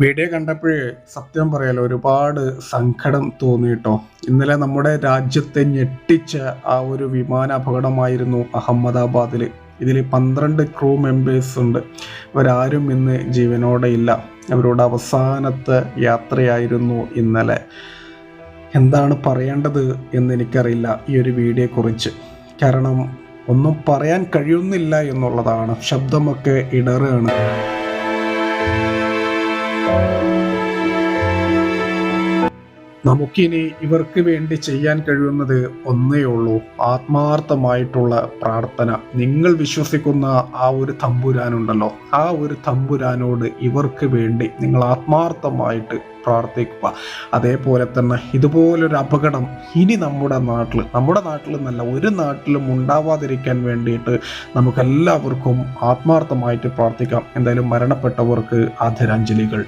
Video കണ്ടപ്പോഴേ സത്യം പറയാലോ ഒരുപാട് സങ്കടം തോന്നിയിട്ടോ ഇന്നലെ നമ്മുടെ രാജ്യത്തെ ഞെട്ടിച്ച ആ ഒരു വിമാന അപകടമായിരുന്നു അഹമ്മദാബാദിൽ ഇതിൽ പന്ത്രണ്ട് ക്രൂ മെമ്പേഴ്സ് ഉണ്ട്. അവരാരും ഇന്ന് ജീവനോടെ ഇല്ല. അവരുടെ അവസാനത്തെ യാത്രയായിരുന്നു ഇന്നലെ. എന്താണ് പറയേണ്ടത് എന്ന് എനിക്കറിയില്ല ഈ ഒരു വീഡിയോയെക്കുറിച്ച് കാരണം ഒന്നും പറയാൻ കഴിയുന്നില്ല എന്നുള്ളതാണ്. ശബ്ദമൊക്കെ ഇടറുകയാണ്. നമുക്കിനി ഇവർക്ക് വേണ്ടി ചെയ്യാൻ കഴിയുന്നത് ഒന്നേ ഉള്ളൂ. ആത്മാർത്ഥമായിട്ടുള്ള പ്രാർത്ഥന. നിങ്ങൾ വിശ്വസിക്കുന്ന ആ ഒരു തമ്പുരാനുണ്ടല്ലോ. ആ ഒരു തമ്പുരാനോട് ഇവർക്ക് വേണ്ടി നിങ്ങൾ ആത്മാർത്ഥമായിട്ട് പ്രാർത്ഥിക്കുക. അതേപോലെ തന്നെ ഇതുപോലൊരു അപകടം ഇനി നമ്മുടെ നാട്ടിൽ നമ്മുടെ നാട്ടിൽ എന്നല്ല ഒരു നാട്ടിലും ഉണ്ടാവാതിരിക്കാൻ വേണ്ടിയിട്ട് നമുക്കെല്ലാവർക്കും ആത്മാർത്ഥമായിട്ട് പ്രാർത്ഥിക്കാം. എന്തായാലും മരണപ്പെട്ടവർക്ക് ആദരാഞ്ജലികൾ.